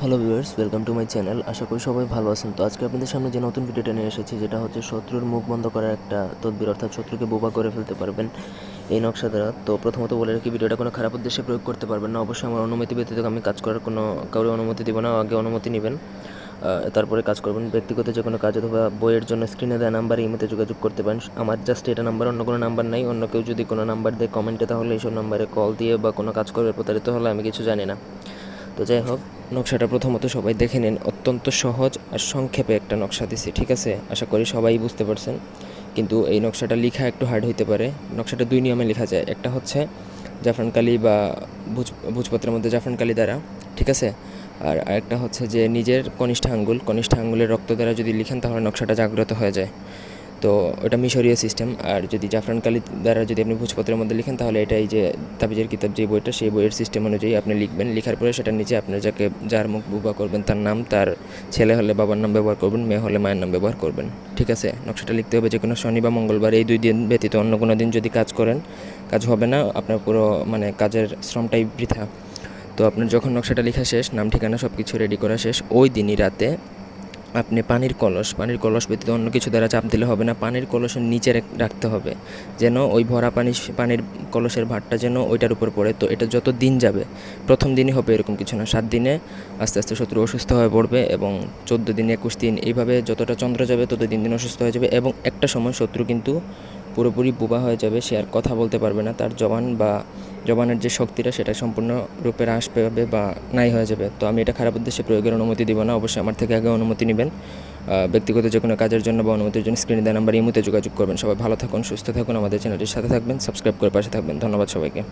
Hello viewers welcome to my channel আশা করি সবাই ভালো আছেন। তো আজকে আপনাদের সামনে যে নতুন ভিডিওটা নিয়ে এসেছি, যেটা হচ্ছে শত্রুর মুখ বন্ধ করার একটা তদবির, অর্থাৎ শত্রুকে বোবা করে ফেলতে পারবেন এই নকশা দ্বারা। তো প্রথমত বলে রাখি, ভিডিওটা কোনো খারাপ উদ্দেশ্যে প্রয়োগ করতে পারবেন না। অবশ্যই আমার অনুমতি ব্যতীত আমি কাজ করার কোনো কারও অনুমতি দিব না আগে অনুমতি নেবেন। তারপরে কাজ করবেন। ব্যক্তিগত যে কোনো কাজ অথবা বইয়ের জন্য স্ক্রিনে দেওয়া নাম্বারে ইমেতে যোগাযোগ করতে পারেন। আমার জাস্ট এটা নাম্বার অন্য কোনো নাম্বার নাই। অন্য কেউ যদি কোনো নাম্বার দেয় কমেন্টে তাহলে এইসব নাম্বারে কল দিয়ে বা কোনো কাজ করবে প্রতারিত হলে আমি কিছু জানি না। তো যাই হোক নকশাটা প্রথমত সবাই দেখে নিন। অত্যন্ত সহজ আর সংক্ষেপে একটা নকশা দিছি, ঠিক আছে? আশা করি সবাই বুঝতে পারছেন। কিন্তু এই নকশাটা লেখা একটু হার্ড হইতে পারে। নকশাটা দুই নিয়মে লেখা যায়। একটা হচ্ছে জাফরান কালি বা ভুজ, ভুজপত্রের মধ্যে জাফরান কালি দ্বারা, ঠিক আছে? আর আরেকটা হচ্ছে যে নিজের কনিষ্ঠ আঙ্গুল, কনিষ্ঠ আঙ্গুলের রক্ত দ্বারা যদি লিখেন তাহলে নকশাটা জাগ্রত হয়ে যায়। তো ওটা মিশরীয় সিস্টেম আর যদি জাফরান কালি দ্বারা যদি আপনি ভোজপত্রের মধ্যে লিখেন, তাহলে এটাই যে তাবিজের কিতাব, যে বইটা, সেই বইয়ের সিস্টেম অনুযায়ী আপনি লিখবেন। লেখার পরে সেটার নিচে আপনার যাকে, যার মুখ বুবা করবেন, তার নাম, তার ছেলে হলে বাবার নাম ব্যবহার করবেন, মেয়ে হলে মায়ের নাম ব্যবহার করবেন। ঠিক আছে? নকশাটা লিখতে হবে যে কোনো শনি বা মঙ্গলবার, এই দুই দিন ব্যতীত অন্য কোনো দিন যদি কাজ করেন, কাজ হবে না, আপনার পুরো মানে কাজের শ্রমটাই বৃথা। তো আপনার যখন নকশাটা লেখা শেষ, নাম, ঠিকানা সব কিছু রেডি করা শেষ, ওই দিনই রাতে আপনি পানির কলস পানির কলস ব্যতীত অন্য কিছু দ্বারা চাপ দিলে হবে না। পানির কলসের নিচে রাখতে হবে। যেন ওই ভরা পানি পানির কলসের ভাতটা যেন ওইটার উপর পড়ে। তো এটা যত দিন যাবে, প্রথম দিনই হবে এরকম কিছু না। সাত দিনে আস্তে আস্তে শত্রু অসুস্থ হয়ে পড়বে এবং চোদ্দ দিন, একুশ দিন, এইভাবে যতটা চন্দ্র যাবে তত দিন দিন অসুস্থ হয়ে যাবে। এবং একটা সময় শত্রু কিন্তু পুরোপুরি বোবা হয়ে যাবে, সে আর কথা বলতে পারবে না, তার জবান বা জবানের যে শক্তিটা সেটা সম্পূর্ণ রূপে হ্রাস পাবে বা নাই হয়ে যাবে। তো আমি এটা খারাপ উদ্দেশ্যে প্রয়োগের অনুমতি দিব না, অবশ্যই আমার থেকে আগে অনুমতি নেবেন। ব্যক্তিগত যে কোনো কাজের জন্য বা অনুমতির জন্য স্ক্রিনে দেওয়া নাম্বার ইমুতে যোগাযোগ করবেন। সবাই ভালো থাকুন, সুস্থ থাকুন, আমাদের চ্যানেলটির সাথে থাকবেন, সাবস্ক্রাইব করে পাশে থাকবেন। ধন্যবাদ সবাইকে।